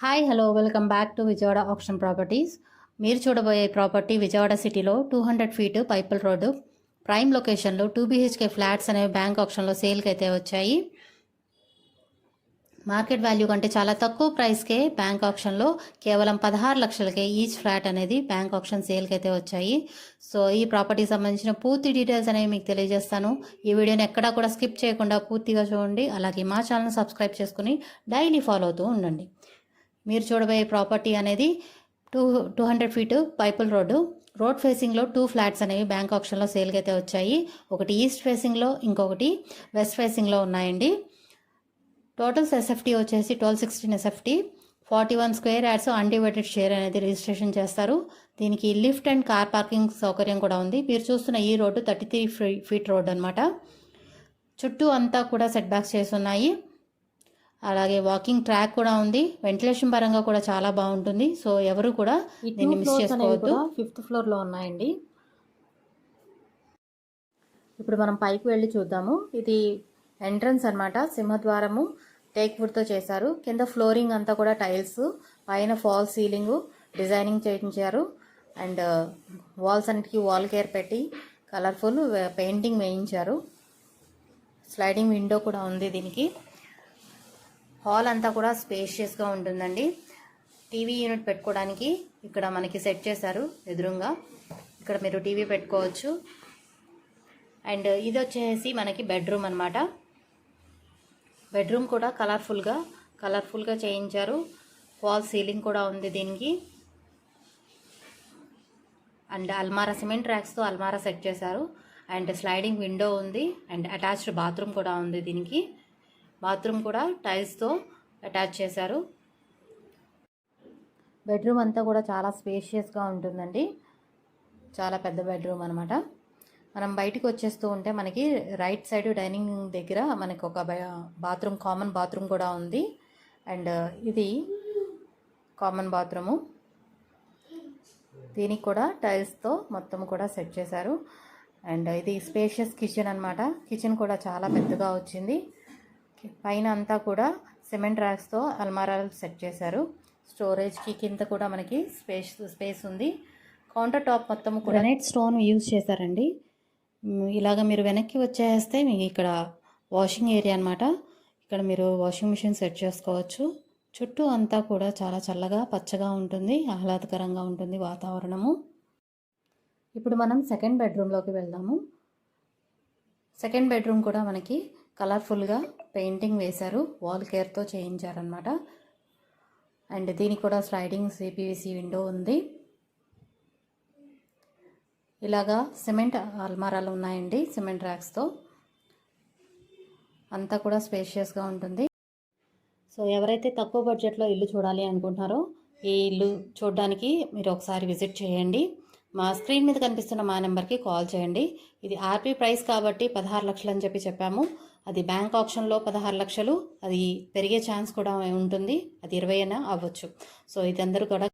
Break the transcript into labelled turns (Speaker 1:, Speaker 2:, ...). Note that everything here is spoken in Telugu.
Speaker 1: Hi hello welcome back to Vijayawada option properties మీరు చూడబోయే ప్రాపర్టీ విజయవాడ సిటీలో two hundred feet పైపుల్ road prime లొకేషన్లో టూ బీహెచ్కే ఫ్లాట్స్ అనేవి బ్యాంక్ ఆప్షన్లో సేల్కి అయితే వచ్చాయి. మార్కెట్ వాల్యూ కంటే చాలా తక్కువ ప్రైస్కే బ్యాంక్ ఆప్షన్లో కేవలం పదహారు లక్షలకే ఈచ్ ఫ్లాట్ అనేది బ్యాంక్ ఆప్షన్ సేల్కి అయితే వచ్చాయి. సో ఈ ప్రాపర్టీకి సంబంధించిన పూర్తి డీటెయిల్స్ అనేవి మీకు తెలియజేస్తాను. ఈ వీడియోని ఎక్కడా కూడా స్కిప్ చేయకుండా పూర్తిగా చూడండి. అలాగే మా ఛానల్ సబ్స్క్రైబ్ చేసుకుని డైలీ ఫాలో అవుతూ ఉండండి. మీరు చూడబోయే ప్రాపర్టీ అనేది two two hundred feet పైపుల్ road. Road ఫేసింగ్లో టూ ఫ్లాట్స్ అనేవి బ్యాంక్ ఆప్షన్లో సేల్కి అయితే వచ్చాయి. ఒకటి ఈస్ట్ ఫేసింగ్లో ఇంకొకటి వెస్ట్ ఫేసింగ్లో ఉన్నాయండి. టోటల్స్ ఎస్ఎఫ్టీ వచ్చేసి twelve sixteen SFT. Forty one square yards undivided share అనేది రిజిస్ట్రేషన్ చేస్తారు. దీనికి లిఫ్ట్ అండ్ కార్ పార్కింగ్ సౌకర్యం కూడా ఉంది. మీరు చూస్తున్న ఈ road thirty three feet road అనమాట చుట్టూ అంతా కూడా సెట్ బ్యాక్స్ చేసి ఉన్నాయి. అలాగే వాకింగ్ ట్రాక్ కూడా ఉంది. వెంటిలేషన్ పరంగా కూడా చాలా బాగుంటుంది. సో ఎవరు కూడా దీన్ని మిస్ చేసుకోవద్దు.
Speaker 2: ఫిఫ్త్ ఫ్లోర్లో ఉన్నాయండి. ఇప్పుడు మనం పైకి వెళ్ళి చూద్దాము.
Speaker 1: ఇది ఎంట్రన్స్ అన్నమాట. సింహద్వారము టేక్ వుడ్తో చేశారు. కింద ఫ్లోరింగ్ అంతా కూడా టైల్స్ పైన ఫాల్ సీలింగ్ డిజైనింగ్ చేయించారు. అండ్ వాల్స్ అన్నిటికీ వాల్ కేర్ పెట్టి కలర్ఫుల్ పెయింటింగ్ వేయించారు. స్లైడింగ్ విండో కూడా ఉంది దీనికి. హాల్ అంతా కూడా స్పేషియస్గా ఉంటుందండి. టీవీ యూనిట్ పెట్టుకోవడానికి ఇక్కడ మనకి సెట్ చేశారు ఎదురుగా. ఇక్కడ మీరు టీవీ పెట్టుకోవచ్చు. అండ్ ఇది వచ్చేసి మనకి బెడ్రూమ్ అనమాట బెడ్రూమ్ కూడా కలర్ఫుల్గా కలర్ఫుల్గా చేయించారు. వాల్ సీలింగ్ కూడా ఉంది దీనికి. అండ్ అల్మారా సిమెంట్ ర్యాక్స్తో అల్మారా సెట్ చేశారు. అండ్ స్లైడింగ్ విండో ఉంది. అండ్ అటాచ్డ్ బాత్రూమ్ కూడా ఉంది దీనికి. బాత్రూమ్ కూడా టైల్స్తో అటాచ్ చేశారు. బెడ్రూమ్ అంతా కూడా చాలా స్పేషియస్గా ఉంటుందండి. చాలా పెద్ద బెడ్రూమ్ అనమాట మనం బయటికి వచ్చేస్తూ ఉంటే మనకి రైట్ సైడ్ డైనింగ్ దగ్గర మనకి ఒక బాత్రూమ్ కామన్ బాత్రూమ్ కూడా ఉంది. అండ్ ఇది కామన్ బాత్రూము. దీనికి కూడా టైల్స్తో మొత్తం కూడా సెట్ చేశారు. అండ్ ఇది స్పేషియస్ కిచెన్ అనమాట కిచెన్ కూడా చాలా పెద్దగా వచ్చింది. పైన అంతా కూడా సిమెంట్ ర్యాక్స్తో అల్మారాలు సెట్ చేశారు. స్టోరేజ్కి కింద కూడా మనకి స్పేస్ స్పేస్ ఉంది. కౌంటర్ టాప్ మొత్తం కూడా గ్రనైట్ స్టోన్ యూజ్ చేశారండి. ఇలాగ మీరు వెనక్కి వచ్చేస్తే మీకు ఇక్కడ వాషింగ్ ఏరియా అనమాట ఇక్కడ మీరు వాషింగ్ మిషన్ సెట్ చేసుకోవచ్చు. చుట్టూ అంతా కూడా చాలా చల్లగా పచ్చగా ఉంటుంది. ఆహ్లాదకరంగా ఉంటుంది వాతావరణము. ఇప్పుడు మనం సెకండ్ బెడ్రూమ్లోకి వెళ్దాము. సెకండ్ బెడ్రూమ్ కూడా మనకి కలర్ఫుల్గా పెయింటింగ్ వేశారు. వాల్ కేర్తో చేయించారనమాట అండ్ దీనికి కూడా స్లైడింగ్ సిపివిసి విండో ఉంది. ఇలాగా సిమెంట్ అల్మారాలు ఉన్నాయండి సిమెంట్ ర్యాక్స్తో. అంతా కూడా స్పేషియస్గా ఉంటుంది. సో ఎవరైతే తక్కువ బడ్జెట్లో ఇల్లు చూడాలి అనుకుంటున్నారో ఈ ఇల్లు చూడడానికి మీరు ఒకసారి విజిట్ చేయండి. మా స్క్రీన్ మీద కనిపిస్తున్న మా నెంబర్కి కాల్ చేయండి. ఇది ఆర్పీ ప్రైస్ కాబట్టి పదహారు లక్షలు అని చెప్పి చెప్పాము. అది బ్యాంక్ ఆప్షన్లో పదహారు లక్షలు అది పెరిగే ఛాన్స్ కూడా ఉంటుంది. అది ఇరవై అయినా అవ్వచ్చు. సో ఇది అందరూ కూడా